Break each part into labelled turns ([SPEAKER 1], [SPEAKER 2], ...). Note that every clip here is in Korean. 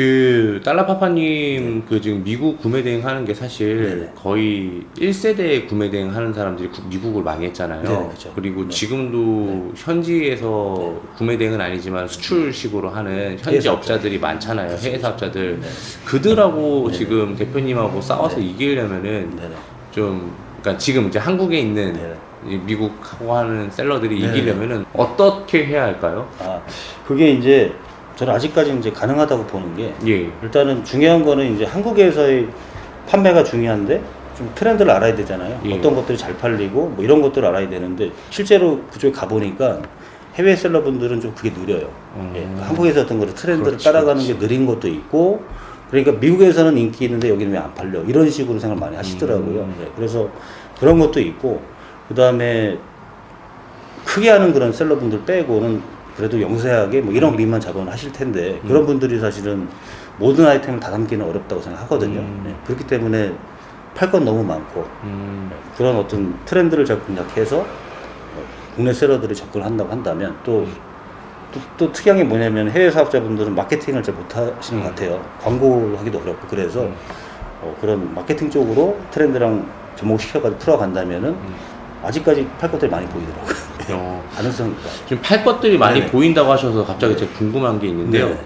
[SPEAKER 1] 그 달러파파님 그 지금 미국 구매 대행 하는 게 사실
[SPEAKER 2] 네네.
[SPEAKER 1] 거의 1세대 구매 대행 하는 사람들이 구- 미국을 많이 했잖아요.
[SPEAKER 2] 네네, 그렇죠.
[SPEAKER 1] 그리고
[SPEAKER 2] 네.
[SPEAKER 1] 지금도 현지에서
[SPEAKER 2] 네.
[SPEAKER 1] 구매 대행은 아니지만 수출식으로 하는 현지
[SPEAKER 2] 해외
[SPEAKER 1] 업자들이 많잖아요. 해외 사업자들.
[SPEAKER 2] 네.
[SPEAKER 1] 그들하고
[SPEAKER 2] 네.
[SPEAKER 1] 지금 대표님하고 싸워서
[SPEAKER 2] 네.
[SPEAKER 1] 이기려면은
[SPEAKER 2] 네네.
[SPEAKER 1] 좀 그러니까 지금 이제 한국에 있는
[SPEAKER 2] 네네.
[SPEAKER 1] 이 미국하고 하는 셀러들이
[SPEAKER 2] 네네.
[SPEAKER 1] 이기려면은 어떻게 해야 할까요?
[SPEAKER 2] 아, 그게 이제 저는 아직까지 이제 가능하다고 보는 게
[SPEAKER 1] 예.
[SPEAKER 2] 일단은 중요한 거는 이제 한국에서의 판매가 중요한데 좀 트렌드를 알아야 되잖아요.
[SPEAKER 1] 예.
[SPEAKER 2] 어떤 것들이 잘 팔리고 뭐 이런 것들을 알아야 되는데 실제로 그쪽에 가보니까 해외 셀러분들은 좀 그게 느려요.
[SPEAKER 1] 음.
[SPEAKER 2] 예, 한국에서 어떤 거를 트렌드를
[SPEAKER 1] 그렇지,
[SPEAKER 2] 따라가는
[SPEAKER 1] 그렇지.
[SPEAKER 2] 게 느린 것도 있고 그러니까 미국에서는 인기 있는데 여기는 왜 안 팔려 이런 식으로 생각을 많이 하시더라고요.
[SPEAKER 1] 음.
[SPEAKER 2] 예, 그래서 그런 것도 있고 그 다음에 크게 하는 그런 셀러분들 빼고는 그래도 영세하게 뭐 이런 그림만 잡아는 하실 텐데 그런 분들이 사실은 모든 아이템을 다 담기는 어렵다고 생각하거든요.
[SPEAKER 1] 음.
[SPEAKER 2] 네, 그렇기 때문에 팔 건 너무 많고
[SPEAKER 1] 음.
[SPEAKER 2] 그런 어떤 트렌드를 잘 공략해서 어, 국내 셀러들이 접근을 한다고 한다면 또, 또, 또 특이한 게 뭐냐면 해외 사업자분들은 마케팅을 잘 못하시는 것 같아요. 광고하기도 어렵고 그래서
[SPEAKER 1] 음.
[SPEAKER 2] 어, 그런 마케팅 쪽으로 트렌드랑 접목시켜가지고 풀어간다면은
[SPEAKER 1] 음.
[SPEAKER 2] 아직까지 팔 것들이 많이 보이더라고요.
[SPEAKER 1] 어.
[SPEAKER 2] 가능성이 있다.
[SPEAKER 1] 지금 팔 것들이 많이
[SPEAKER 2] 네네.
[SPEAKER 1] 보인다고 하셔서 갑자기 제가 궁금한 게 있는데요.
[SPEAKER 2] 네.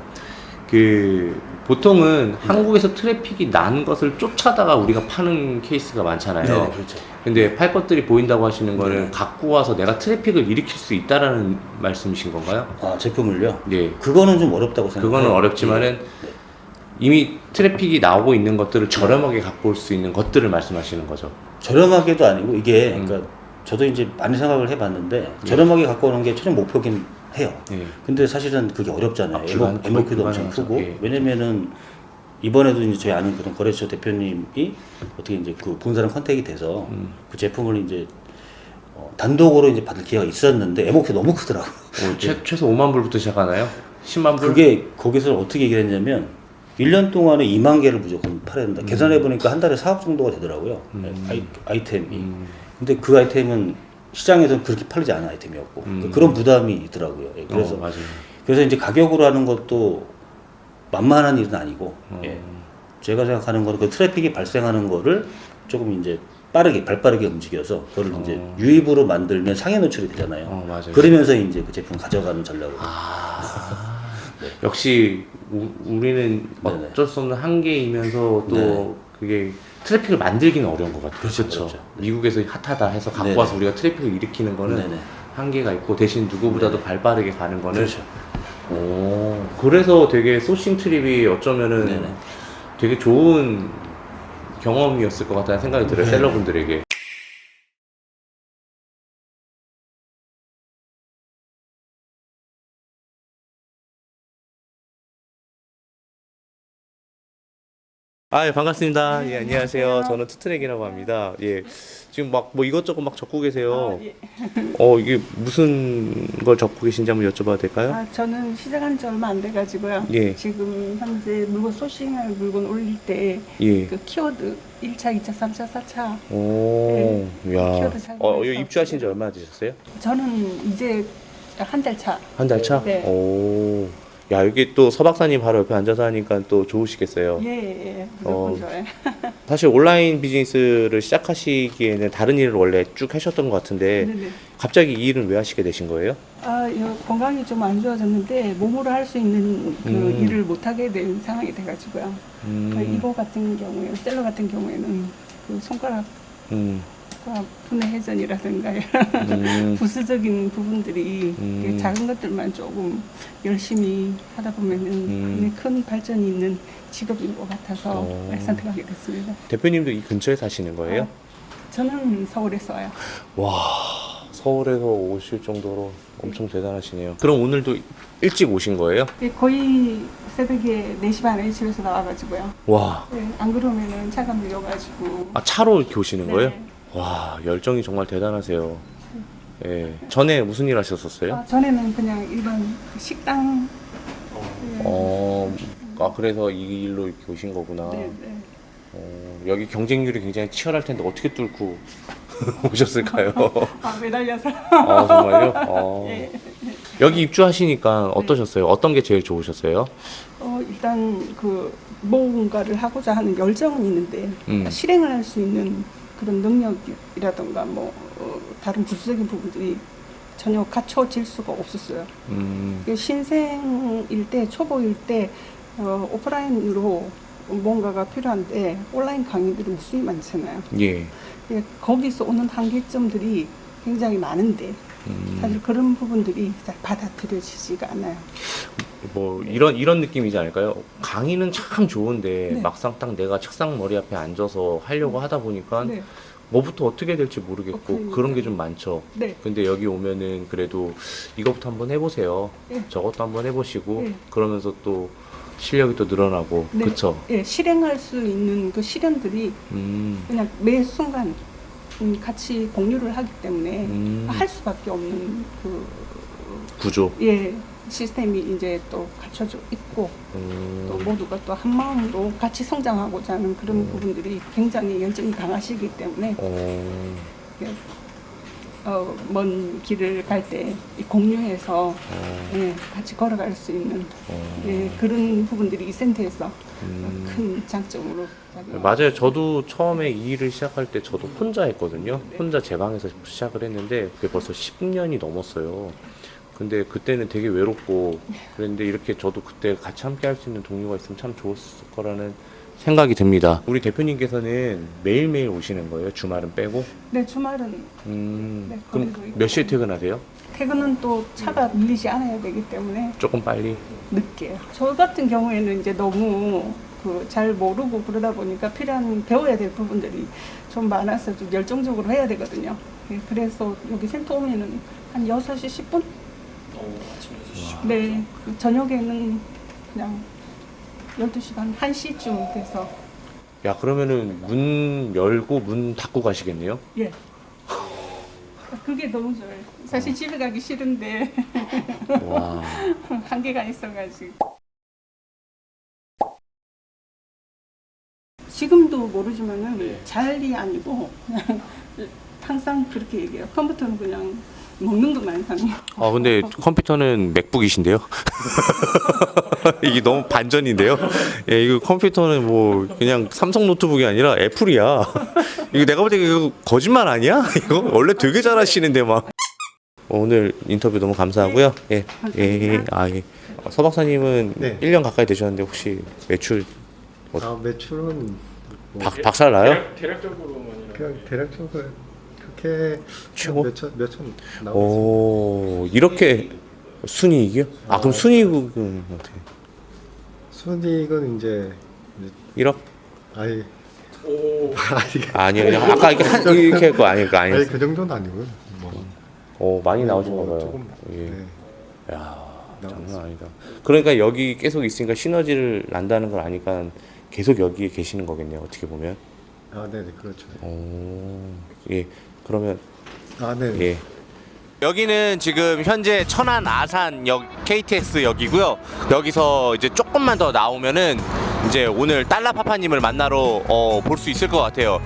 [SPEAKER 1] 그 보통은 한국에서 트래픽이 난 것을 쫓아다가 우리가 파는 케이스가 많잖아요.
[SPEAKER 2] 네, 그렇죠.
[SPEAKER 1] 근데 팔 것들이 보인다고 하시는 거는
[SPEAKER 2] 네.
[SPEAKER 1] 갖고 와서 내가 트래픽을 일으킬 수 있다라는 말씀이신 건가요?
[SPEAKER 2] 아, 제품을요?
[SPEAKER 1] 네.
[SPEAKER 2] 그거는 좀 어렵다고 생각해요.
[SPEAKER 1] 그거는 어렵지만은
[SPEAKER 2] 네.
[SPEAKER 1] 이미 트래픽이 나오고 있는 것들을 저렴하게 갖고 올 수 있는 것들을 말씀하시는 거죠.
[SPEAKER 2] 저렴하게도 아니고 이게
[SPEAKER 1] 음.
[SPEAKER 2] 그러니까 저도 이제 많이 생각을 해봤는데 저렴하게 갖고 오는 게 최종 목표긴 해요.
[SPEAKER 1] 네.
[SPEAKER 2] 근데 사실은 그게 어렵잖아요.
[SPEAKER 1] 아, 불가능-
[SPEAKER 2] MOQ도 엄청. 크고
[SPEAKER 1] 예.
[SPEAKER 2] 왜냐면은 이번에도 이제 저희 아는 그런 거래처 대표님이 어떻게 이제 그 본사랑 컨택이 돼서
[SPEAKER 1] 음.
[SPEAKER 2] 그 제품을 이제 어, 단독으로 이제 받을 기회가 있었는데 MOQ 너무 크더라고.
[SPEAKER 1] 요뭐 최, 최소 5만 불부터 시작하나요? 10만 불?
[SPEAKER 2] 그게 거기서 어떻게 얘기를 했냐면 1년 동안에 2만 개를 무조건 팔아야 된다. 계산해 보니까 한 달에 4억 정도가 되더라고요.
[SPEAKER 1] 음.
[SPEAKER 2] 아이, 아이템이.
[SPEAKER 1] 음.
[SPEAKER 2] 근데 그 아이템은 시장에서는 그렇게 팔리지 않은 아이템이었고
[SPEAKER 1] 음.
[SPEAKER 2] 그런 부담이 있더라고요. 예, 그래서
[SPEAKER 1] 어.
[SPEAKER 2] 그래서 이제 가격으로 하는 것도 만만한 일은 아니고
[SPEAKER 1] 어.
[SPEAKER 2] 예. 제가 생각하는 거는 그 트래픽이 발생하는 거를 조금 이제 빠르게 발빠르게 움직여서 그걸 이제
[SPEAKER 1] 어.
[SPEAKER 2] 유입으로 만들면 상해 노출이 되잖아요.
[SPEAKER 1] 어.
[SPEAKER 2] 그러면서 이제 그 제품 가져가는 전략으로.
[SPEAKER 1] 아, 역시 우,
[SPEAKER 2] 네네.
[SPEAKER 1] 어쩔 수 없는 한계이면서 또
[SPEAKER 2] 네.
[SPEAKER 1] 그게 트래픽을 만들기는 어려운 것 같아요.
[SPEAKER 2] 그렇죠,
[SPEAKER 1] 그렇죠.
[SPEAKER 2] 그렇죠.
[SPEAKER 1] 미국에서 핫하다 해서 갖고
[SPEAKER 2] 네네.
[SPEAKER 1] 와서 우리가 트래픽을 일으키는 거는
[SPEAKER 2] 네네.
[SPEAKER 1] 한계가 있고 대신 누구보다도 발 빠르게 가는 거는
[SPEAKER 2] 그렇죠.
[SPEAKER 1] 오, 그래서 되게 소싱 트립이 어쩌면은
[SPEAKER 2] 네네.
[SPEAKER 1] 되게 좋은 경험이었을 것 같다는 생각이 들어요.
[SPEAKER 2] 네네.
[SPEAKER 1] 셀러분들에게. 아, 예, 반갑습니다. 예, 안녕하세요. 저는 투트랙이라고 합니다. 예. 지금 막 뭐 이것저것 막 적고 계세요.
[SPEAKER 3] 아, 예.
[SPEAKER 1] 어, 이게 무슨 걸 적고 계신지 한번 여쭤봐도 될까요?
[SPEAKER 3] 아, 저는 시작한 지 얼마 안 돼가지고요.
[SPEAKER 1] 예.
[SPEAKER 3] 지금 현재 물건 소싱할 물건 올릴 때그
[SPEAKER 1] 예.
[SPEAKER 3] 키워드 1차, 2차, 3차, 4차
[SPEAKER 1] 오, 야.
[SPEAKER 3] 키워드 잘
[SPEAKER 1] 어, 입주하신 지 얼마나 되셨어요?
[SPEAKER 3] 저는 이제 한 달 차.
[SPEAKER 1] 한 달 차?
[SPEAKER 3] 네.
[SPEAKER 1] 오. 야, 여기 또 서박사님 바로 옆에 앉아서 하니까 또 좋으시겠어요.
[SPEAKER 3] 예, 예, 무조건
[SPEAKER 1] 어.
[SPEAKER 3] 좋아요.
[SPEAKER 1] 사실 온라인 비즈니스를 시작하시기에는 다른 일을 원래 쭉 하셨던 것 같은데
[SPEAKER 3] 네네.
[SPEAKER 1] 갑자기 이 일을 왜 하시게 되신 거예요?
[SPEAKER 3] 아, 여- 건강이 좀 안 좋아졌는데 몸으로 할 수 있는 그
[SPEAKER 1] 음.
[SPEAKER 3] 일을 못 하게 된 상황이 돼가지고요. 그 이거 같은 경우에 셀러 같은 경우에는 그 손가락과
[SPEAKER 1] 음,
[SPEAKER 3] 분해 회전이라든가
[SPEAKER 1] 음,
[SPEAKER 3] 부수적인 부분들이
[SPEAKER 1] 음.
[SPEAKER 3] 작은 것들만 조금 열심히 하다 보면은
[SPEAKER 1] 음.
[SPEAKER 3] 큰 발전이 있는 직업인 것 같아서
[SPEAKER 1] 어.
[SPEAKER 3] 선택하게 됐습니다.
[SPEAKER 1] 대표님도 이 근처에 사시는 거예요?
[SPEAKER 3] 어, 저는 서울에서 와요.
[SPEAKER 1] 와, 서울에서 오실 정도로 엄청 대단하시네요. 그럼 오늘도 일찍 오신 거예요?
[SPEAKER 3] 예, 거의 새벽에 4시 반에 집에서 나와가지고요.
[SPEAKER 1] 와,
[SPEAKER 3] 네, 안 그러면은 차가 밀려가지고.
[SPEAKER 1] 아, 차로 이렇게 오시는 거예요?
[SPEAKER 3] 네.
[SPEAKER 1] 와, 열정이 정말 대단하세요. 예. 전에 무슨 일 하셨었어요?
[SPEAKER 3] 아, 전에는 그냥 일반 식당. 네.
[SPEAKER 1] 어, 아, 그래서 이 일로 이렇게 오신 거구나.
[SPEAKER 3] 네, 네.
[SPEAKER 1] 어, 여기 경쟁률이 굉장히 치열할 텐데 어떻게 뚫고 오셨을까요?
[SPEAKER 3] 아, 매달려서.
[SPEAKER 1] 아, 정말요? 어.
[SPEAKER 3] 예.
[SPEAKER 1] 여기 입주하시니까 어떠셨어요? 어떤 게 제일 좋으셨어요?
[SPEAKER 3] 어, 일단 그 뭔가를 하고자 하는 열정은 있는데
[SPEAKER 1] 음.
[SPEAKER 3] 실행을 할 수 있는 그런 능력이라던가 뭐 어, 다른 부수적인 부분들이 전혀 갖춰질 수가 없었어요.
[SPEAKER 1] 음.
[SPEAKER 3] 신생일 때 초보일 때 어, 오프라인으로 뭔가가 필요한데 온라인 강의들이 무수히 많잖아요.
[SPEAKER 1] 예.
[SPEAKER 3] 예, 거기서 오는 한계점들이 굉장히 많은데
[SPEAKER 1] 음.
[SPEAKER 3] 사실 그런 부분들이 잘 받아들여지지가 않아요.
[SPEAKER 1] 뭐 이런 이런 느낌이지 않을까요? 강의는 참 좋은데
[SPEAKER 3] 네.
[SPEAKER 1] 막상 딱 내가 책상 머리 앞에 앉아서 하려고 하다 보니까
[SPEAKER 3] 네,
[SPEAKER 1] 뭐부터 어떻게 될지 모르겠고
[SPEAKER 3] 어.
[SPEAKER 1] 그런 게 좀 많죠.
[SPEAKER 3] 네,
[SPEAKER 1] 근데 여기 오면은 그래도 이것부터 한번 해보세요.
[SPEAKER 3] 네.
[SPEAKER 1] 저것도 한번 해보시고
[SPEAKER 3] 네.
[SPEAKER 1] 그러면서 또 실력이 또 늘어나고
[SPEAKER 3] 네.
[SPEAKER 1] 그쵸?
[SPEAKER 3] 예, 실행할 수 있는 그 실현들이
[SPEAKER 1] 음.
[SPEAKER 3] 그냥 매 순간 음, 같이 공유를 하기 때문에
[SPEAKER 1] 음.
[SPEAKER 3] 할 수밖에 없는 그
[SPEAKER 1] 구조.
[SPEAKER 3] 예, 시스템이 이제 또 갖춰져 있고
[SPEAKER 1] 음.
[SPEAKER 3] 또 모두가 또 한 마음으로 같이 성장하고자 하는 그런
[SPEAKER 1] 음.
[SPEAKER 3] 부분들이 굉장히 열정이 강하시기 때문에
[SPEAKER 1] 어.
[SPEAKER 3] 예, 어, 먼 길을 갈 때 공유해서
[SPEAKER 1] 어.
[SPEAKER 3] 예, 같이 걸어갈 수 있는
[SPEAKER 1] 어.
[SPEAKER 3] 예, 그런 부분들이 이 센터에서
[SPEAKER 1] 음.
[SPEAKER 3] 큰 장점으로
[SPEAKER 1] 맞아요. 저도 처음에 이 일을 시작할 때 저도 혼자 했거든요. 혼자 제 방에서 시작을 했는데 그게 벌써 10년이 넘었어요. 근데 그때는 되게 외롭고 그랬는데 이렇게 저도 그때 같이 함께 할 수 있는 동료가 있으면 참 좋았을 거라는 생각이 듭니다. 우리 대표님께서는 매일매일 오시는 거예요? 주말은 빼고?
[SPEAKER 3] 네, 주말은
[SPEAKER 1] 음,
[SPEAKER 3] 네,
[SPEAKER 1] 그럼
[SPEAKER 3] 있고.
[SPEAKER 1] 몇 시에 퇴근하세요?
[SPEAKER 3] 퇴근은 또 차가 밀리지 않아야 되기 때문에
[SPEAKER 1] 조금 빨리?
[SPEAKER 3] 늦게. 저 같은 경우에는 이제 너무 그 잘 모르고 그러다 보니까 필요한 배워야 될 부분들이 좀 많아서 좀 열정적으로 해야 되거든요. 예, 그래서 여기 센터 오면은 한 6시 10분? 네. 그 저녁에는 그냥 12시 반, 1시쯤 돼서
[SPEAKER 1] 야 그러면은 문 열고 문 닫고 가시겠네요?
[SPEAKER 3] 예. 그게 너무 좋아요. 사실 집에 가기 싫은데
[SPEAKER 1] 와
[SPEAKER 3] 한계가 있어가지고. 지금도 모르지만은 잘이 아니고 그냥 항상 그렇게 얘기해요. 컴퓨터는 그냥 먹는 것만 거.
[SPEAKER 1] 아 근데 컴퓨터는 맥북이신데요? 이게 너무 반전인데요? 예, 이거 컴퓨터는 뭐 그냥 삼성 노트북이 아니라 애플이야. 이거 내가 볼 때 이거 거짓말 아니야? 이거 원래 되게 잘하시는데 막. 어, 오늘 인터뷰 너무 감사하고요. 예, 예, 예, 아 예. 어, 서 박사님은
[SPEAKER 4] 네.
[SPEAKER 1] 1년 가까이 되셨는데 혹시 매출
[SPEAKER 4] 아 매출은 뭐
[SPEAKER 1] 박, 박살 나요?
[SPEAKER 5] 대략적으로만이라
[SPEAKER 4] 그냥 대략적으로 그렇게
[SPEAKER 1] 최고?
[SPEAKER 4] 몇천 몇천 나오고
[SPEAKER 1] 오, 이렇게 순이익이요? 아, 그럼 순이익은 어떻게?
[SPEAKER 4] 순이익은 이제
[SPEAKER 1] 1억?
[SPEAKER 4] 아예
[SPEAKER 5] 오
[SPEAKER 4] 아니
[SPEAKER 1] 아니요, 그냥 아까 이렇게 한, 이렇게 했고 아니까 아니.
[SPEAKER 4] 아니 그 정도는 아니고요. 뭐
[SPEAKER 1] 오 많이 나오신
[SPEAKER 4] 뭐
[SPEAKER 1] 건가요?
[SPEAKER 4] 조금
[SPEAKER 1] 예.
[SPEAKER 4] 네.
[SPEAKER 1] 야 장난. 아니다. 그러니까 여기 계속 있으니까 시너지를 난다는 걸 아니까 계속 여기에 계시는 거겠네요. 어떻게 보면.
[SPEAKER 4] 아 네네 그렇죠.
[SPEAKER 1] 오, 예. 그러면
[SPEAKER 4] 아 네.
[SPEAKER 1] 예. 여기는 지금 현재 천안 아산역 KTX역이고요. 여기서 이제 조금만 더 나오면은 이제 오늘 딸라파파님을 만나러 어, 볼 수 있을 것 같아요.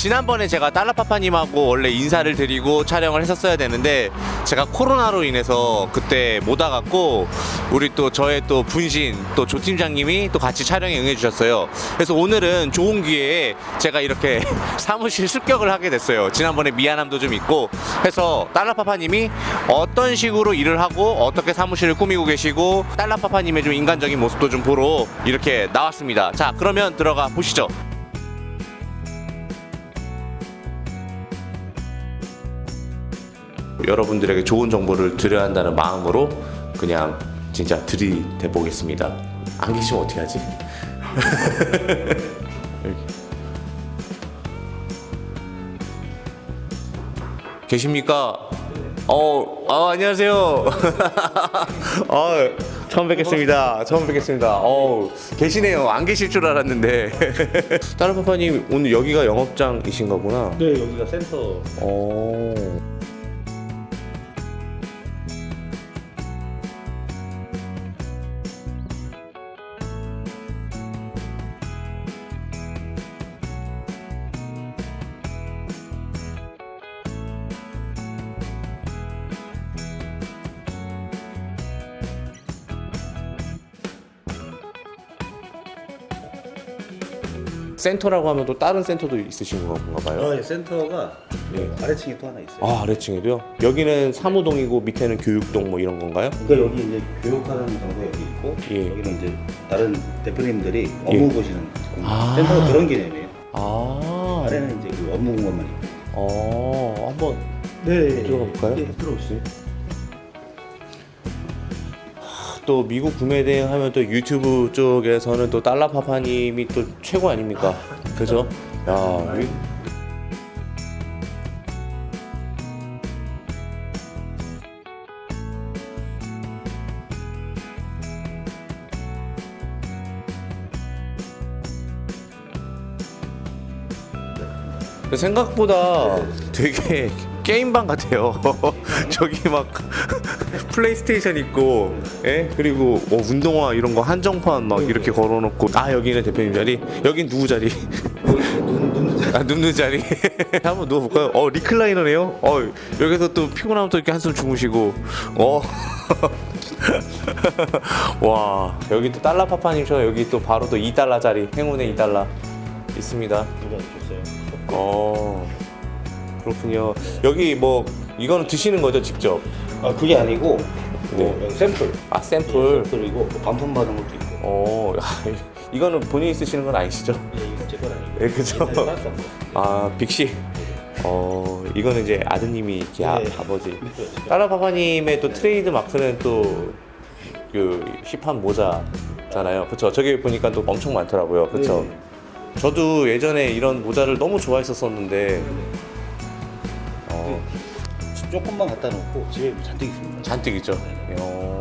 [SPEAKER 1] 지난번에 제가 딸라파파님하고 원래 인사를 드리고 촬영을 했었어야 되는데 제가 코로나로 인해서 그때 못 와갖고 우리 또 저의 또 분신 또 조 팀장님이 또 같이 촬영에 응해주셨어요. 그래서 오늘은 좋은 기회에 제가 이렇게 사무실 습격을 하게 됐어요. 지난번에 미안함도 좀 있고 해서 딸라파파님이 어떤 식으로 일을 하고 어떻게 사무실을 꾸미고 계시고 딸라파파님의 좀 인간적인 모습도 좀 보러 이렇게 나왔습니다. 자 그러면 들어가 보시죠. 여러분들에게 좋은 정보를 드려야 한다는 마음으로 그냥 진짜 들이대 보겠습니다. 안 계시면 어떻게 하지? 계십니까? 어, 아, 안녕하세요. 어, 처음 뵙겠습니다. 처음 뵙겠습니다. 어, 계시네요. 안 계실 줄 알았는데. 따라파파님 오늘 여기가 영업장이신 거구나.
[SPEAKER 2] 네 여기가 센터
[SPEAKER 1] 어. 센터라고 하면 또 다른 센터도 있으신 건가 봐요.
[SPEAKER 2] 어, 예, 센터가
[SPEAKER 1] 예.
[SPEAKER 2] 아래층에 또 하나 있어요.
[SPEAKER 1] 아 아래층에도요? 여기는 사무동이고 밑에는 교육동 뭐 이런 건가요?
[SPEAKER 2] 그러니까 여기 이제 교육하는 장소 여기 있고
[SPEAKER 1] 예.
[SPEAKER 2] 여기는 이제 다른 대표님들이 업무
[SPEAKER 1] 예.
[SPEAKER 2] 보시는 공간.
[SPEAKER 1] 아.
[SPEAKER 2] 센터가 그런 개념이에요.
[SPEAKER 1] 아,
[SPEAKER 2] 아래는 이제 그 업무 공간만 있고.
[SPEAKER 1] 어 한번
[SPEAKER 2] 네.
[SPEAKER 1] 들어가 볼까요?
[SPEAKER 2] 예, 들어오시죠.
[SPEAKER 1] 또 미국 구매 대행 하면 또 유튜브 쪽에서는 또 달러파파님이 또 최고 아닙니까? 그죠? 야, 이- 생각보다 되게 게임방 같아요. 저기 막 플레이스테이션 있고, 예? 그리고 뭐 운동화 이런 거 한정판 막 이렇게 걸어놓고, 아 여기는 대표님 자리, 여긴 누구 자리? 아 눕는 자리. 한번 누워볼까요? 어 리클라이너네요. 어 여기서 또 피곤하면 또 이렇게 한숨 주무시고, 어. 와 여기 또 달러 파파님 저 여기 또 바로 또 2달러 짜리 행운의 2달러 있습니다.
[SPEAKER 2] 누가 줬어요?
[SPEAKER 1] 어 그렇군요. 여기 뭐 이거는 드시는 거죠 직접?
[SPEAKER 2] 아 그게 아니고
[SPEAKER 1] 네.
[SPEAKER 2] 뭐 여기 샘플.
[SPEAKER 1] 아 샘플.
[SPEAKER 2] 샘플이고 뭐 반품 받은 것도 있고.
[SPEAKER 1] 어 이거는 본인이 쓰시는 건 아니시죠?
[SPEAKER 2] 예, 이거 제건 아니고.
[SPEAKER 1] 예, 그죠.
[SPEAKER 2] 옛날에 땄던 거.
[SPEAKER 1] 아 빅시. 어 이거는 이제 아드님이 이렇게 아,
[SPEAKER 2] 네.
[SPEAKER 1] 아버지.
[SPEAKER 2] 그렇죠.
[SPEAKER 1] 따라파파님의 또 트레이드 마크는 또 그 힙한 모자잖아요. 그렇죠. 저기 보니까 또 엄청 많더라고요. 그렇죠.
[SPEAKER 2] 네.
[SPEAKER 1] 저도 예전에 이런 모자를 너무 좋아했었었는데 어,
[SPEAKER 2] 조금만 갖다 놓고 집에 잔뜩 있습니다.
[SPEAKER 1] 잔뜩 있죠. 어,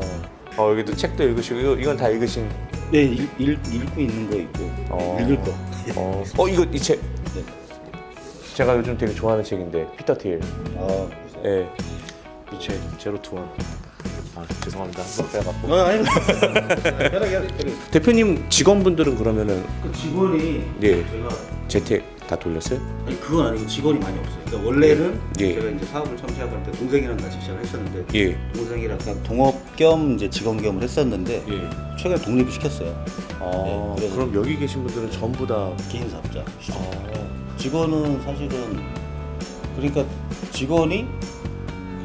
[SPEAKER 1] 어 여기도 책도 읽으시고 이거, 이건 다 읽으신.
[SPEAKER 2] 네, 읽, 읽, 읽고 있는 거 있고
[SPEAKER 1] 어.
[SPEAKER 2] 읽을 거.
[SPEAKER 1] 어, 어 이거 이 책.
[SPEAKER 2] 네.
[SPEAKER 1] 제가 요즘 되게 좋아하는 책인데 피터 틸.
[SPEAKER 2] 아,
[SPEAKER 1] 예. 이책 제로 투원. 아 죄송합니다. 빼갖고.
[SPEAKER 2] 어, 아니, 편하게 하세요. 편하게.
[SPEAKER 1] 대표님 직원분들은 그러면은
[SPEAKER 2] 그 직원이
[SPEAKER 1] 예
[SPEAKER 2] 제가
[SPEAKER 1] 재택 다 돌렸어요?
[SPEAKER 2] 아니 그건 아니고 직원이 많이 없어요. 그러니까 원래는
[SPEAKER 1] 예.
[SPEAKER 2] 제가 이제 사업을 처음 시작할 때 동생이랑 같이 시작을 했었는데
[SPEAKER 1] 예.
[SPEAKER 2] 동생이랑 약간 동업 겸 이제 직원 겸을 했었는데
[SPEAKER 1] 예.
[SPEAKER 2] 최근에 독립을 시켰어요.
[SPEAKER 1] 아
[SPEAKER 2] 네, 그래서-
[SPEAKER 1] 그럼 여기 계신 분들은 전부 다.
[SPEAKER 2] 개인 사업자.
[SPEAKER 1] 아,
[SPEAKER 2] 직원은 사실은 그러니까 직원이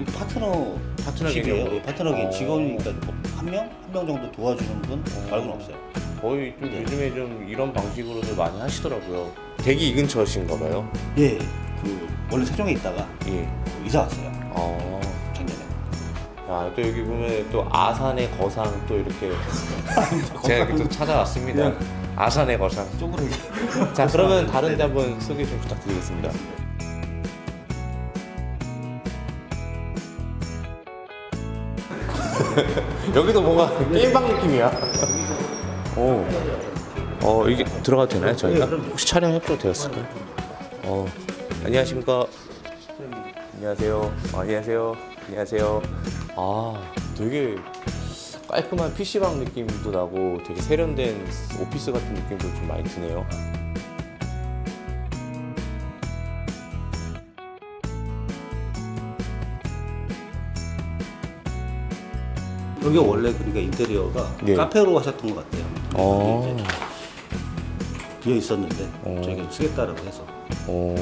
[SPEAKER 2] 그 파트너
[SPEAKER 1] 파트너. 개념으로?
[SPEAKER 2] 예, 파트너 개념.
[SPEAKER 1] 어.
[SPEAKER 2] 직원이니까 뭐 한 명? 한 명 정도 도와주는 분 말고는 없어요.
[SPEAKER 1] 거의 좀
[SPEAKER 2] 네.
[SPEAKER 1] 요즘에 좀 이런 방식으로도 많이 하시더라고요. 대기 이 근처신 가 봐요.
[SPEAKER 2] 예. 그 원래 세종에 있다가
[SPEAKER 1] 예.
[SPEAKER 2] 이사 왔어요.
[SPEAKER 1] 아.
[SPEAKER 2] 작년에.
[SPEAKER 1] 야, 또 여기 보면 또 아산의 거상 또 이렇게 제가 이렇게 또 찾아왔습니다.
[SPEAKER 2] 네.
[SPEAKER 1] 아산의 거상.
[SPEAKER 2] 쪼그라기.
[SPEAKER 1] 자, 그러면 다른 데 한번 소개 좀 부탁드리겠습니다. 여기도 뭔가 게임방 느낌이야. 오. 어, 이게 들어가도 되나요, 저희가? 혹시 촬영 협조 되었을까요? 어, 안녕하십니까? 안녕하세요. 어, 안녕하세요. 안녕하세요. 아, 되게 깔끔한 PC방 느낌도 나고 되게 세련된 오피스 같은 느낌도 좀 많이 드네요.
[SPEAKER 2] 여기 원래 그러니까 인테리어가
[SPEAKER 1] 예.
[SPEAKER 2] 카페로 하셨던 것 같아요.
[SPEAKER 1] 어.
[SPEAKER 2] 비어 있었는데
[SPEAKER 1] 어.
[SPEAKER 2] 저희가 쓰겠다라고 해서.
[SPEAKER 1] 어,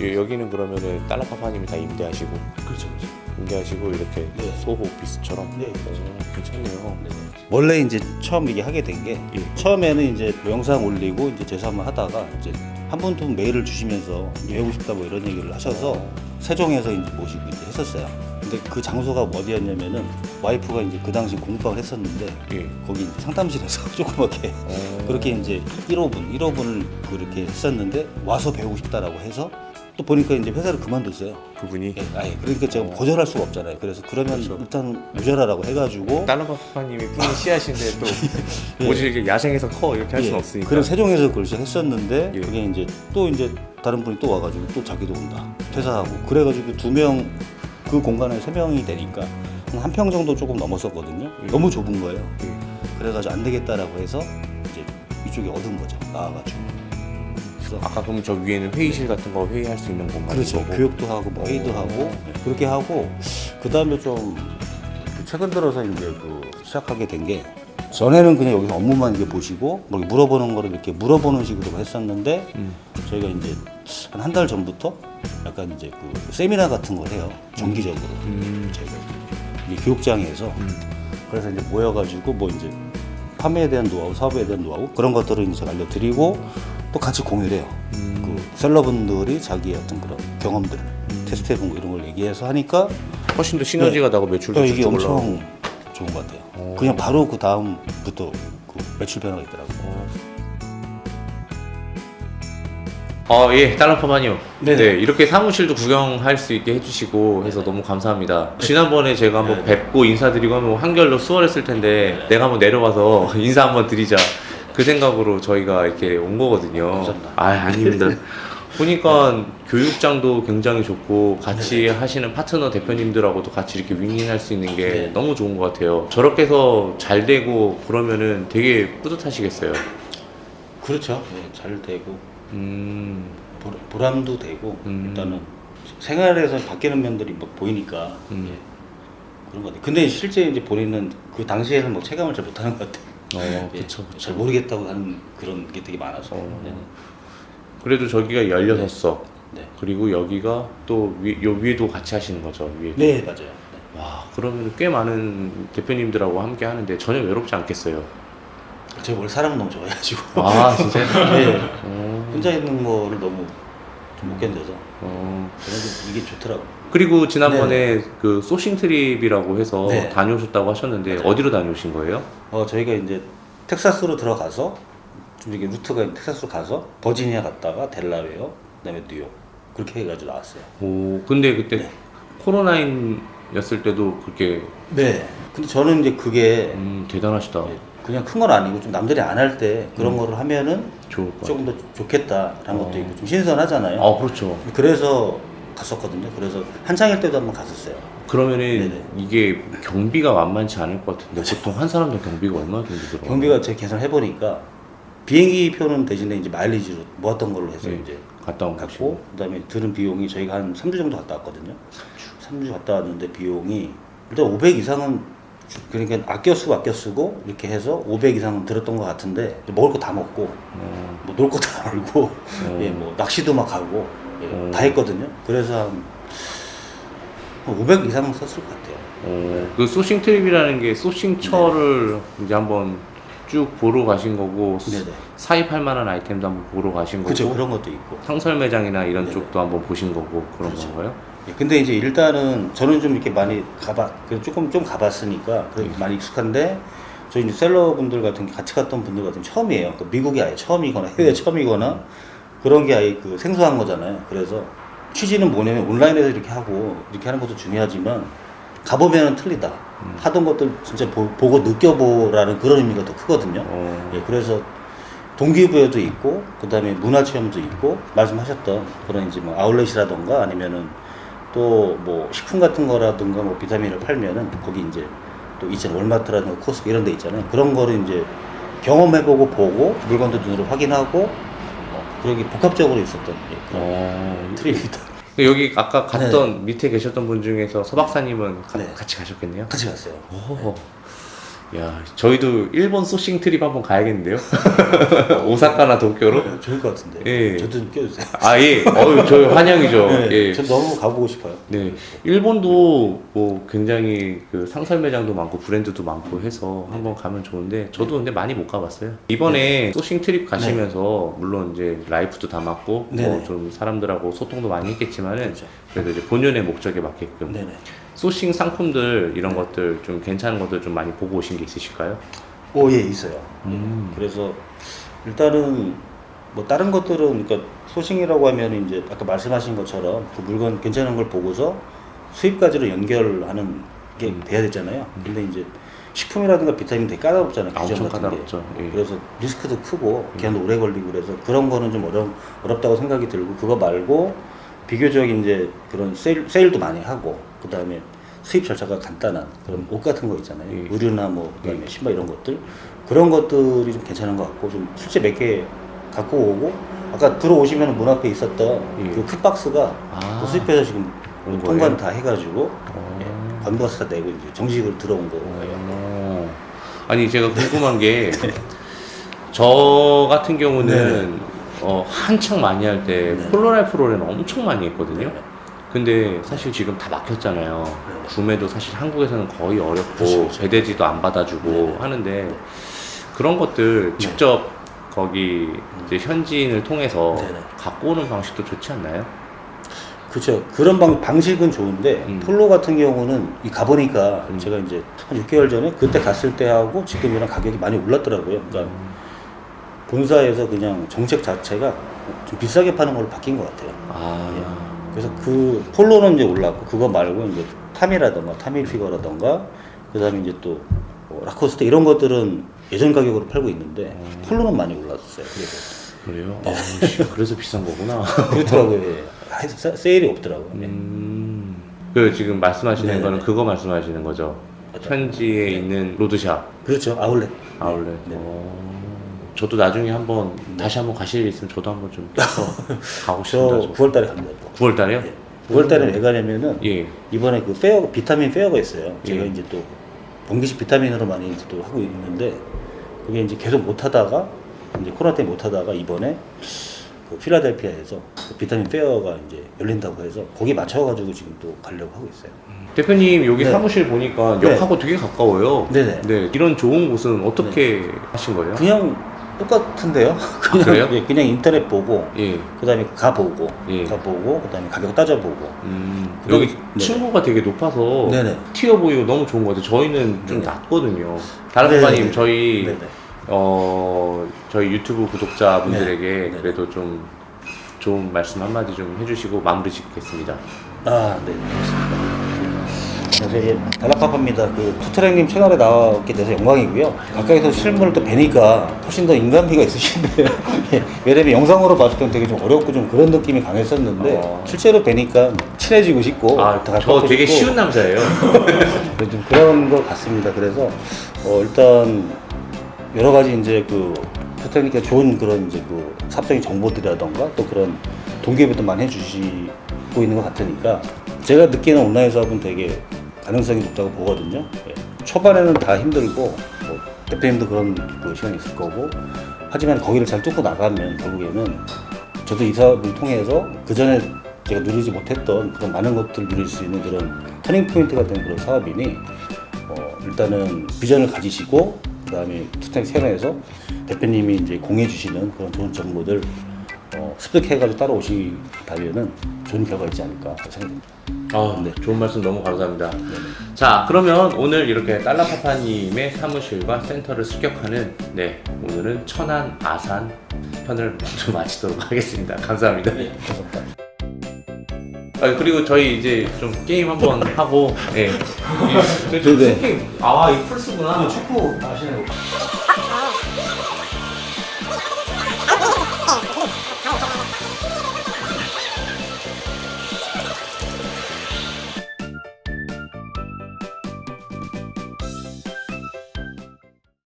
[SPEAKER 1] 예, 여기는 그러면은 달러파파님이 다 임대하시고
[SPEAKER 2] 그렇죠, 그렇죠.
[SPEAKER 1] 임대하시고 이렇게
[SPEAKER 2] 네.
[SPEAKER 1] 소호 오피스처럼
[SPEAKER 2] 네,
[SPEAKER 1] 오, 괜찮네요.
[SPEAKER 2] 원래 이제 처음 이게 하게 된 게
[SPEAKER 1] 예.
[SPEAKER 2] 처음에는 이제 뭐 영상 올리고 이제 제사 한번 하다가 이제 한 분두분 메일을 주시면서 배우고 싶다 뭐 이런 얘기를 하셔서 세종에서 이제 모시고 이제 했었어요. 근데 그 장소가 어디였냐면은 와이프가 이제 그 당시 공부학을 했었는데
[SPEAKER 1] 예.
[SPEAKER 2] 거기 이제 상담실에서 조그맣게
[SPEAKER 1] 어.
[SPEAKER 2] 그렇게 이제 1호분, 1호분을 그렇게 했었는데 와서 배우고 싶다라고 해서 또 보니까 이제 회사를 그만뒀어요.
[SPEAKER 1] 그분이
[SPEAKER 2] 예, 아예 그러니까 제가 거절할 수가 없잖아요. 그래서 그러면
[SPEAKER 1] 그렇죠.
[SPEAKER 2] 일단 무절하라고 해가지고
[SPEAKER 1] 달러파파님이 분이 씨앗인데 또
[SPEAKER 2] 예.
[SPEAKER 1] 뭐지 이렇게 야생에서 커 이렇게 할 수는
[SPEAKER 2] 예,
[SPEAKER 1] 없으니까.
[SPEAKER 2] 그래서 세종에서 그걸 시작했었는데
[SPEAKER 1] 예.
[SPEAKER 2] 그게 이제 또 이제 다른 분이 또 와가지고 또 자기도 온다 퇴사하고 그래가지고 두 명 그 공간에 세 명이 되니까 한 평 정도 조금 넘었었거든요.
[SPEAKER 1] 예.
[SPEAKER 2] 너무 좁은 거예요.
[SPEAKER 1] 예.
[SPEAKER 2] 그래가지고 안 되겠다라고 해서 이제 이쪽에 얻은 거죠. 나와가지고. 그래서
[SPEAKER 1] 아까 그럼 저 위에는 회의실 같은 거 회의할 수 있는 공간
[SPEAKER 2] 그렇죠.
[SPEAKER 1] 거고.
[SPEAKER 2] 교육도 하고 뭐 회의도
[SPEAKER 1] 오.
[SPEAKER 2] 하고 그렇게 하고 그 다음에 좀 최근 들어서 이제 그 시작하게 된 게 전에는 그냥 여기서 업무만 이렇게 보시고 뭐 이렇게 물어보는 거를 이렇게 물어보는 식으로 했었는데
[SPEAKER 1] 음.
[SPEAKER 2] 저희가 이제 한 한 달 전부터 약간 이제 그 세미나 같은 걸 해요 정기적으로
[SPEAKER 1] 음.
[SPEAKER 2] 저희가 이제 교육장에서 그래서 이제 모여가지고 뭐 이제 판매에 대한 노하우, 사업에 대한 노하우 그런 것들을 이제 알려드리고 또 같이 공유를 해요.
[SPEAKER 1] 음.
[SPEAKER 2] 그 셀러분들이 자기의 어떤 그런 경험들을 테스트해본 거 이런 걸 얘기해서 하니까
[SPEAKER 1] 훨씬 더 시너지가 나고 매출도
[SPEAKER 2] 어, 이게
[SPEAKER 1] 쭉쭉 올라가고.
[SPEAKER 2] 엄청 좋은 것 같아요. 그냥 바로 그 다음부터 그 매출 변화가 있더라고요.
[SPEAKER 1] 어, 예. 네,
[SPEAKER 2] 네 네.
[SPEAKER 1] 이렇게 사무실도 구경할 수 있게 해주시고 해서 너무 감사합니다. 지난번에 제가 한번
[SPEAKER 2] 네네.
[SPEAKER 1] 뵙고 인사드리고 하면 한결로 수월했을 텐데 내가 한번 내려가서 인사 한번 드리자. 그 생각으로 저희가 이렇게 온 거거든요.
[SPEAKER 2] 감사합니다.
[SPEAKER 1] 아, 아닙니다. 보니까 교육장도 굉장히 좋고 같이 하시는 파트너 대표님들하고도 같이 이렇게 윈윈할 수 있는 게
[SPEAKER 2] 네.
[SPEAKER 1] 너무 좋은 것 같아요. 저렇게 해서 잘 되고 그러면은 되게 뿌듯하시겠어요.
[SPEAKER 2] 그렇죠. 네, 잘 되고
[SPEAKER 1] 음,
[SPEAKER 2] 보- 보람도 되고
[SPEAKER 1] 음.
[SPEAKER 2] 일단은 생활에서 바뀌는 면들이 막 보이니까
[SPEAKER 1] 음.
[SPEAKER 2] 예, 그런 것 같아요. 근데 실제 이제 본인은 그 당시에는 뭐 체감을 잘 못하는 것 같아요.
[SPEAKER 1] 어,
[SPEAKER 2] 예,
[SPEAKER 1] 그쵸, 그쵸.
[SPEAKER 2] 잘 모르겠다고 하는 그런 게 되게 많아서.
[SPEAKER 1] 어.
[SPEAKER 2] 네.
[SPEAKER 1] 그래도 저기가 16석
[SPEAKER 2] 네.
[SPEAKER 1] 그리고 여기가 또 위, 요 위에도 같이 하시는 거죠 위에
[SPEAKER 2] 네, 맞아요. 네.
[SPEAKER 1] 와 그러면 꽤 많은 대표님들하고 함께 하는데 전혀 외롭지 않겠어요
[SPEAKER 2] 제가 원래 사람을 너무 좋아해가지고.
[SPEAKER 1] 아 진짜
[SPEAKER 2] 네.
[SPEAKER 1] 어,
[SPEAKER 2] 혼자 있는 거를 너무 좀 못 견뎌서.
[SPEAKER 1] 어.
[SPEAKER 2] 이게 좋더라고.
[SPEAKER 1] 그리고 지난번에 그 소싱 트립이라고 해서
[SPEAKER 2] 네.
[SPEAKER 1] 다녀오셨다고 하셨는데. 어디로 다녀오신 거예요?
[SPEAKER 2] 어, 저희가 이제 텍사스로 들어가서 좀 이게 루트가 있는 텍사스로 가서 버지니아 갔다가 델라웨어, 그다음에 뉴욕 그렇게 해가지고 나왔어요.
[SPEAKER 1] 오 근데 그때
[SPEAKER 2] 네.
[SPEAKER 1] 코로나인이었을 때도 그렇게
[SPEAKER 2] 네. 근데 저는 이제 그게
[SPEAKER 1] 음, 대단하시다
[SPEAKER 2] 예, 그냥 큰 건 아니고 좀 남들이 안 할 때 그런 거를 하면은
[SPEAKER 1] 좋을 것
[SPEAKER 2] 조금 더 좋겠다라는 것도
[SPEAKER 1] 어.
[SPEAKER 2] 있고 좀 신선하잖아요.
[SPEAKER 1] 아 그렇죠
[SPEAKER 2] 그래서 갔었거든요. 그래서 한창일 때도 한번 갔었어요.
[SPEAKER 1] 그러면은
[SPEAKER 2] 네네.
[SPEAKER 1] 이게 경비가 만만치 않을 것 같은데 보통 한 사람당 경비가 얼마 정도 들어요?
[SPEAKER 2] 경비가 제가 계산을 해보니까 비행기 표는 대신에 이제 마일리지로 모았던 걸로 해서
[SPEAKER 1] 네.
[SPEAKER 2] 이제
[SPEAKER 1] 갔다 온
[SPEAKER 2] 갔고
[SPEAKER 1] 거고
[SPEAKER 2] 그다음에 들은 비용이 저희가 한 3주 정도 갔다 왔거든요. 3주 갔다 왔는데 비용이 일단 500 이상은 주- 그러니까 아껴 쓰고 아껴 쓰고 이렇게 해서 500 이상은 들었던 것 같은데 먹을 거 다 먹고
[SPEAKER 1] 어,
[SPEAKER 2] 뭐놀 거 다 놀고
[SPEAKER 1] 어.
[SPEAKER 2] 예, 뭐 낚시도 막 가고 예,
[SPEAKER 1] 어.
[SPEAKER 2] 다 했거든요. 그래서 한 500 이상은 썼을 것 같아요.
[SPEAKER 1] 어, 그 소싱 트립이라는 게 소싱처를 이제 한번 쭉 보러 가신 거고
[SPEAKER 2] 네네.
[SPEAKER 1] 사입할 만한 아이템도 한번 보러 가신 거고
[SPEAKER 2] 그렇죠. 그런 것도 있고.
[SPEAKER 1] 상설 매장이나 이런
[SPEAKER 2] 네네.
[SPEAKER 1] 쪽도 한번 보신 거고 그런
[SPEAKER 2] 그렇죠.
[SPEAKER 1] 건가요?
[SPEAKER 2] 예, 근데 이제 일단은 저는 좀 이렇게 많이 가봤, 그래도 조금 좀 가봤으니까 그래도
[SPEAKER 1] 네.
[SPEAKER 2] 많이 익숙한데 저희 이제 셀러분들 같은 게 같이 갔던 분들 같은 게 처음이에요. 그 미국이 아예 처음이거나 해외 처음이거나 그런 게 아예 그 생소한 거잖아요. 그래서 취지는 뭐냐면 온라인에서 이렇게 하고 이렇게 하는 것도 중요하지만 가보면은 틀리다.
[SPEAKER 1] 음.
[SPEAKER 2] 하던 것들 진짜 보, 고 느껴보라는 그런 의미가 더 크거든요.
[SPEAKER 1] 어,
[SPEAKER 2] 예, 그래서 동기부여도 있고 그 다음에 문화 체험도 있고 말씀하셨던 그런 이제 뭐 아울렛이라던가 아니면은 또 뭐 식품 같은 거라든가 뭐 비타민을 팔면은 거기 이제 또 이제 월마트라든가 코스코 이런 데 있잖아요. 그런 거를 이제 경험해보고 보고 물건도 눈으로 확인하고 어, 그러기 복합적으로 있었던 예, 그런
[SPEAKER 1] 어,
[SPEAKER 2] 트립입니다.
[SPEAKER 1] 여기 아까 갔던 밑에 계셨던 분 중에서 서 박사님은 가-
[SPEAKER 2] 네.
[SPEAKER 1] 같이 가셨겠네요?
[SPEAKER 2] 같이 갔어요.
[SPEAKER 1] 오. 야, 저희도 일본 소싱 트립 한번 가야겠는데요? 오사카나 도쿄로?
[SPEAKER 2] 네, 좋을 것 같은데.
[SPEAKER 1] 예.
[SPEAKER 2] 저도 좀 껴주세요.
[SPEAKER 1] 아, 예. 어유, 저 환영이죠.
[SPEAKER 2] 네,
[SPEAKER 1] 예.
[SPEAKER 2] 전 너무 가보고 싶어요.
[SPEAKER 1] 네, 일본도 뭐 굉장히 그 상설 매장도 많고 브랜드도 많고 해서 한번 가면 좋은데 저도 근데 많이 못 가봤어요. 이번에 소싱 트립 가시면서 물론 이제 라이프도 다 맞고
[SPEAKER 2] 네네.
[SPEAKER 1] 뭐 좀 사람들하고 소통도 많이 했겠지만은
[SPEAKER 2] 그렇죠.
[SPEAKER 1] 그래도 이제 본연의 목적에 맞게끔
[SPEAKER 2] 네네.
[SPEAKER 1] 소싱 상품들 이런 것들 좀 괜찮은 것들 좀 많이 보고 오신 게 있으실까요?
[SPEAKER 2] 오, 예, 있어요.
[SPEAKER 1] 음.
[SPEAKER 2] 그래서 일단은 뭐 다른 것들은 그러니까 소싱이라고 하면 이제 아까 말씀하신 것처럼 그 물건 괜찮은 걸 보고서 수입까지로 연결하는 게
[SPEAKER 1] 음.
[SPEAKER 2] 돼야 되잖아요. 근데 이제 식품이라든가 비타민 되게 까다롭잖아요.
[SPEAKER 1] 아, 엄청. 까다롭죠. 예.
[SPEAKER 2] 그래서 리스크도 크고 기한도 오래 걸리고 그래서 그런 거는 좀 어려, 어렵다고 생각이 들고 그거 말고 비교적 이제 그런 세일, 세일도 많이 하고 그 다음에 수입 절차가 간단한 그런 옷 같은 거 있잖아요.
[SPEAKER 1] 예.
[SPEAKER 2] 의류나 뭐 그다음에 신발 이런 것들 그런 것들이 좀 괜찮은 것 같고 좀 실제 몇 개 갖고 오고 아까 들어오시면 문 앞에 있었던
[SPEAKER 1] 예.
[SPEAKER 2] 그 킥박스가
[SPEAKER 1] 아.
[SPEAKER 2] 또 수입해서 지금
[SPEAKER 1] 온
[SPEAKER 2] 통관
[SPEAKER 1] 거예요?
[SPEAKER 2] 다 해가지고
[SPEAKER 1] 어.
[SPEAKER 2] 예, 다 내고 이제 정식으로 들어온 거예요.
[SPEAKER 1] 어. 아니 제가 궁금한 게 저 같은 경우는 어, 한창 많이 할 때
[SPEAKER 2] 네.
[SPEAKER 1] 폴로라이프 롤에는 엄청 많이 했거든요.
[SPEAKER 2] 네.
[SPEAKER 1] 근데 사실 지금 다 막혔잖아요.
[SPEAKER 2] 네.
[SPEAKER 1] 구매도 사실 한국에서는 거의 어렵고
[SPEAKER 2] 그렇죠, 그렇죠.
[SPEAKER 1] 배대지도 안 받아주고
[SPEAKER 2] 네.
[SPEAKER 1] 하는데 그런 것들 직접 거기 이제 현지인을 통해서
[SPEAKER 2] 네, 네.
[SPEAKER 1] 갖고 오는 방식도 좋지 않나요?
[SPEAKER 2] 그렇죠. 그런 방, 방식은 좋은데
[SPEAKER 1] 음.
[SPEAKER 2] 폴로 같은 경우는 이 가보니까
[SPEAKER 1] 음.
[SPEAKER 2] 제가 이제 한 6개월 전에 그때 갔을 때하고 지금이랑 가격이 많이 올랐더라고요. 그러니까 본사에서 그냥 정책 자체가 좀 비싸게 파는 걸로 바뀐 것 같아요.
[SPEAKER 1] 아,
[SPEAKER 2] 그래서 그 폴로는 이제 올랐고 그거 말고 이제 탐이라던가 타밀 피거라던가 그다음에 이제 또 뭐 라코스테 이런 것들은 예전 가격으로 팔고 있는데
[SPEAKER 1] 음.
[SPEAKER 2] 폴로는 많이 올랐어요. 그래서
[SPEAKER 1] 그래요? 아, 씨, 그래서 비싼 거구나.
[SPEAKER 2] 그렇더라고요. 예. 하- 세- 세일이 없더라고요. 예.
[SPEAKER 1] 음, 그 지금 말씀하시는
[SPEAKER 2] 네네.
[SPEAKER 1] 거는 그거 말씀하시는 거죠? 현지에 있는 로드샵
[SPEAKER 2] 그렇죠. 아울렛.
[SPEAKER 1] 아울렛.
[SPEAKER 2] 네.
[SPEAKER 1] 어, 저도 나중에 한번 다시 한번 가실 일 있으면 저도 한번 좀 껴서 가고 싶습니다. 저저
[SPEAKER 2] 9월 달에 갑니다. 또.
[SPEAKER 1] 9월 달에요?
[SPEAKER 2] 예. 9월 달에 왜 가냐면은
[SPEAKER 1] 예.
[SPEAKER 2] 이번에 그 페어 비타민 페어가 있어요. 제가
[SPEAKER 1] 예.
[SPEAKER 2] 이제 또 번기식 비타민으로 많이 이제 또 하고 있는데 그게 이제 계속 못 하다가 이제 코로나 때문에 못 하다가 이번에 그 필라델피아에서 그 비타민 페어가 이제 열린다고 해서 거기 맞춰가지고 지금 또 가려고 하고 있어요.
[SPEAKER 1] 대표님 여기
[SPEAKER 2] 네.
[SPEAKER 1] 사무실 보니까
[SPEAKER 2] 네.
[SPEAKER 1] 역하고 되게 가까워요.
[SPEAKER 2] 네네.
[SPEAKER 1] 네, 이런 좋은 곳은 어떻게 하신 거예요?
[SPEAKER 2] 그냥 똑같은데요. 그냥
[SPEAKER 1] 그래요?
[SPEAKER 2] 예, 그냥 인터넷 보고
[SPEAKER 1] 예.
[SPEAKER 2] 그다음에 가보고
[SPEAKER 1] 예.
[SPEAKER 2] 가보고 그다음에 가격 따져보고
[SPEAKER 1] 음, 여기
[SPEAKER 2] 네.
[SPEAKER 1] 층고가 되게 높아서
[SPEAKER 2] 네네.
[SPEAKER 1] 튀어 보이고 너무 좋은 것 같아요. 저희는 좀
[SPEAKER 2] 네네.
[SPEAKER 1] 낮거든요. 다른
[SPEAKER 2] 네네.
[SPEAKER 1] 사장님 저희
[SPEAKER 2] 네네.
[SPEAKER 1] 어 저희 유튜브 구독자분들에게
[SPEAKER 2] 네. 네.
[SPEAKER 1] 그래도 좀 좋은 말씀 한마디 좀 해주시고 마무리 짓겠습니다.
[SPEAKER 2] 아, 네, 알겠습니다. 그래서 이제 달락파파입니다. 그 투트랙님 채널에 나오게 돼서 영광이고요. 가까이서 실물을 또 뵈니까 훨씬 더 인간미가 있으신데요. 예, 왜냐면 영상으로 봤을 때는 되게 좀 어렵고 좀 그런 느낌이 강했었는데
[SPEAKER 1] 어.
[SPEAKER 2] 실제로 뵈니까 친해지고 싶고
[SPEAKER 1] 아,
[SPEAKER 2] 더
[SPEAKER 1] 저
[SPEAKER 2] 가깝고
[SPEAKER 1] 되게
[SPEAKER 2] 싶고
[SPEAKER 1] 쉬운 남자예요.
[SPEAKER 2] 네, 좀 그런 것 같습니다. 그래서 어, 일단 여러 가지 이제 그 투트랙님께 좋은 그런 이제 그 사업적인 정보들이라던가 또 그런 동기부터 많이 해주시고 있는 것 같으니까 제가 느끼는 온라인 사업은 되게 가능성이 높다고 보거든요. 예. 초반에는 다 힘들고 뭐 대표님도 그런 그 시간이 있을 거고 하지만 거기를 잘 뚫고 나가면 결국에는 저도 이 사업을 통해서 그 전에 제가 누리지 못했던 그런 많은 것들을 누릴 수 있는 그런 터닝 포인트가 된 그런 사업이니 어, 일단은 비전을 가지시고 그다음에 투탱 세뇌에서 대표님이 이제 공유해 주시는 그런 좋은 정보들 어, 습득해가지고 따라오시다면은 좋은 결과 있지 않을까 생각합니다.
[SPEAKER 1] 아, 네. 좋은 말씀 너무 감사합니다. 자, 그러면 오늘 이렇게 달라파파님의 사무실과 센터를 습격하는 네, 오늘은 천안 아산 편을 먼저 마치도록 하겠습니다. 감사합니다.
[SPEAKER 2] 감사합니다.
[SPEAKER 1] 아, 그리고 저희 이제 좀 게임 한번 하고, 예. 네.
[SPEAKER 2] 네네.
[SPEAKER 1] 아, 이 플스구나.
[SPEAKER 2] 축구 아시는 거